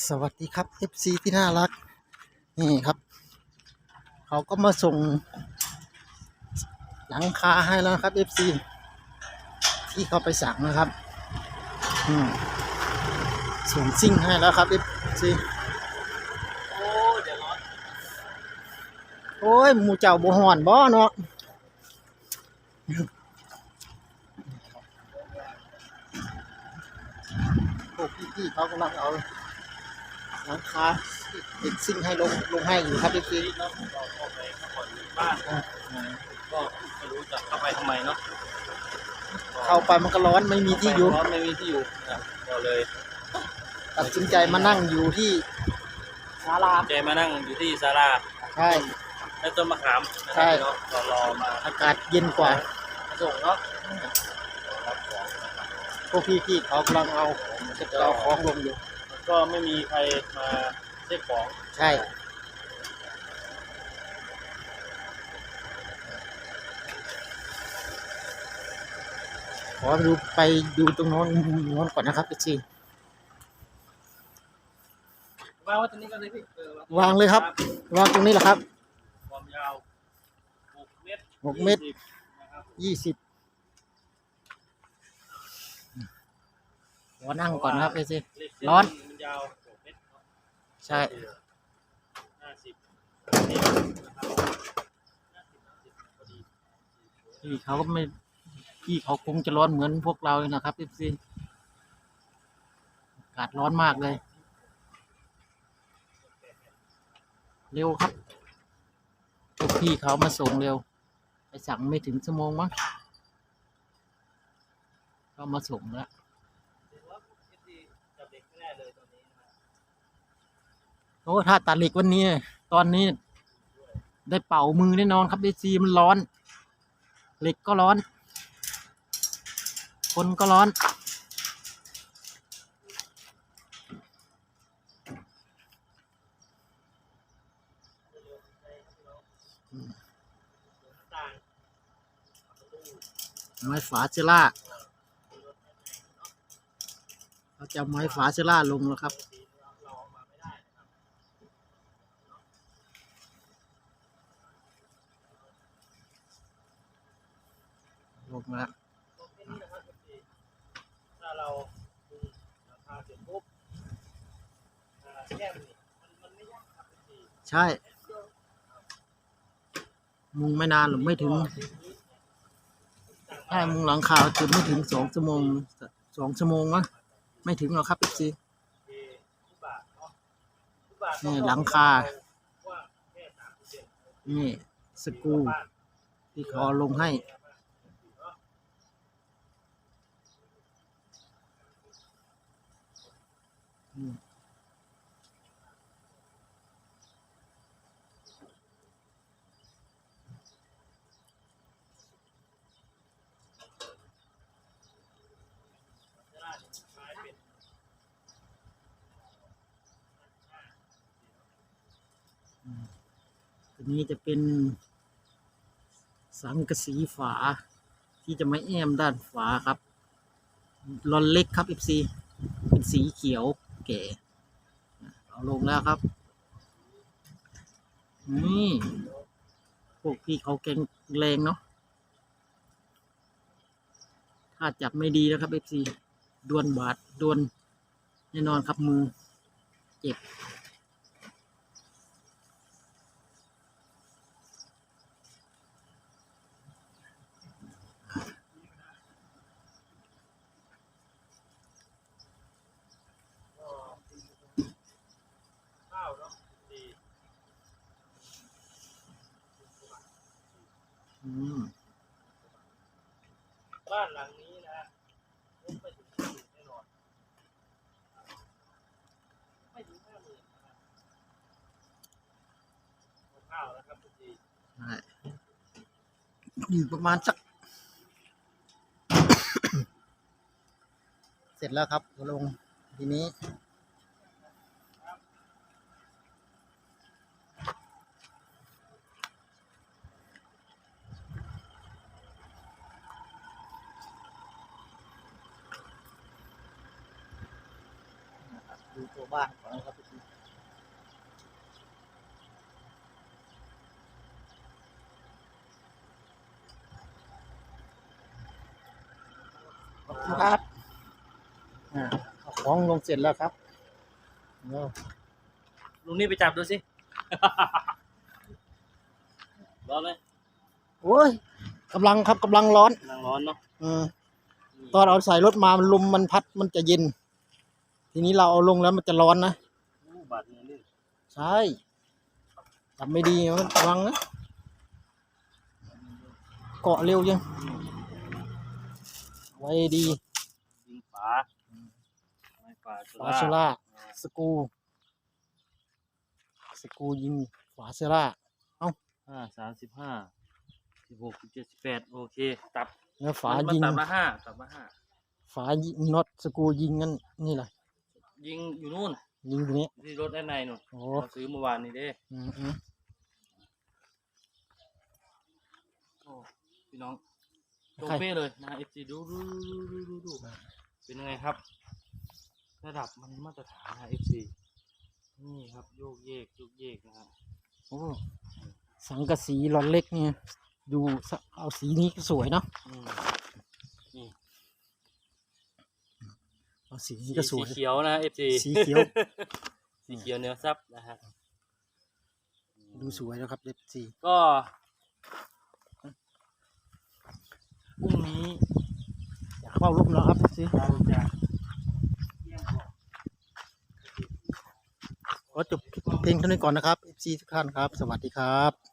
สวัสดีครับ FC ที่น่ารัก นี่ครับ เขาก็มาส่ง หลังคาให้แล้วครับ FC ที่เขาไปสั่งนะครับส่งซิ่งให้แล้วครับ FC โอ้เดี๋ยวร้อนโอ้ยหมูเจ้าบ่หอนบ่เนาะพวกพี่ๆเขากำลังเอา หลังคาติดซิ่งให้ลงลงให้อยู่ครับ FC ที่เราออกไปพักผ่อนบ้านก็ไม่รู้จะเข้าไปทำไมเนาะเข้าไปมันก็ร้อนไม่มีที่อยู่ ร้อนไม่มีที่อยู่อะก็เลยตัดสินใจมานั่งอยู่ที่ศาลาใจมานั่งอยู่ที่ศาลาใช่ และต้นมะขามนะใช่ เนาะก็รอมาอากาศเย็นกว่า ส่งเนาะพวกพี่ๆเขากำลังเอาจะเอาของลงอยู่ ก็ไม่มีใครมาเช็คของใช่ ขอดูไปดูตรงโน้นมุมโน้นก่อนนะครับพี่ซีวางไว้ตรงนี้กันเลยพี่เออวางเลยครับวางตรงนี้แหละครับ ความยาว6เมตรหกเมตร ยี่สิบนะครับยี่สิบขอนั่งก่อนนะครับพี่ซีเลขเส้ร้อนมันยาว6เมตรเนาะ ใช่ห้าสิบพี่เขาก็ไม่พี่เขาคงจะร้อนเหมือนพวกเราเลยนะครับพี่ซีอากาศร้อนมากเลย เร็วครับพวกพี่เขามาส่งเร็ว ไปสั่งไม่ถึงชั่วโมงมั้งเขามาส่งแล้ว โอ้ถ้าตัดเหล็กวันนี้ ตอนนี้ ได้เป่ามือแน่นอนครับดีซีมันร้อน เหล็กก็ร้อน คนก็ร้อนไม้ฝาเชล่าเขาจะไม้ฝาเชล่าลงแล้วครับ ลงแล้วตรงนี้นะครับเอฟซีถ้าเราดูราคาเสร็จปุ๊บอ่าแก้มนี่มันมันไม่ยากครับเอฟซีใช่มุงไม่นานหรือไม่ถึงใช่มุงหลังคาจุดไม่ถึงสองชั่วโมงสองชั่วโมงนะไม่ถึงหรอกครับอีซีทุกบาทเนาะทุกบาทนี่หลังคาว่าแค่สามเปอร์เซ็นต์นี่สกรูบ้านที่เขาเอาลงให้ อืม ตัวนี้จะเป็นสังกะสีฝาที่จะไม่แอมด้านฝาครับลอนเล็กครับ FC เป็นสีเขียว แก่เอาลงแล้วครับ นี่พวกพี่เขาแกงแรงเนาะถ้าจับไม่ดีนะครับเอฟซีดวนบาดดวนแน่นอนครับมือ เจ็บ ข้าวเนาะดี อืม บ้านหลังนี้นะฮะงบไม่ถึงห้าหมื่นแน่นอน ไม่ถึงห้าหมื่นนะครับ ข้าวนะครับทุกทีใช่อยู่ประมาณสัก เสร็จแล้วครับลงทีนี้ดูตัวบ้านก่อนนะครับ FC ขอบ คุณครับอ่าเอาของลงเสร็จแล้วครับเดี๋ยวลุงนี่ไปจับดูสิ ร้อนไหมโอ้ยกำลังครับกำลังร้อนกำลังร้อนเนาะเออตอนเอาใส่รถมามันลมมันพัดมันจะเย็น ทีนี้เราเอาลงแล้วมันจะร้อนนะอู้บาดเนื้อลื่นใช่ทำไม่ดีมันระวังนะเกาะเร็วยัง ไว้ดียิงฝาไม้ฝาฝาเซล่าสกรูสกรูยิงฝาเซล่าห้าสามสิบห้าสิบหกสิบเจ็ดสิบแปดโอเค ตับแล้วฝามันยิงตับมาห้าตับมาห้าฝายิงน็อตสกรูยิงนั่นนี่แหละยิงอยู่นู่น ยิงตรงนี้ที่รถด้านในนู่นโอ้เราซื้อเมื่อวานนี้เด้อืมอืมโอ้พี่น้อง ตรงเป้เลยนะเอฟซีดูดูดูดูดูดูเป็นยังไงครับ ระดับมันมาตรฐานนะเอฟซีนี่ครับโยกเยกโยกเยกนะฮะโอ้สังกะสีหลอนเล็กเนี่ย ดูเอาสีนี้ก็สวยเนาะนี่เอาสีนี้ก็สวยสีเขียวนะเอฟซีสีเขียวสีเขียวเนื้อซับนะฮะดูสวยนะครับเล็บสีก็ พรุ่งนี้อยากเข้ารูปแล้วครับเล็บสีเราจะเยี่ยมก่อนขอจบเพลงเท่านี้ก่อนนะครับ FC ทุกท่านครับ สวัสดีครับ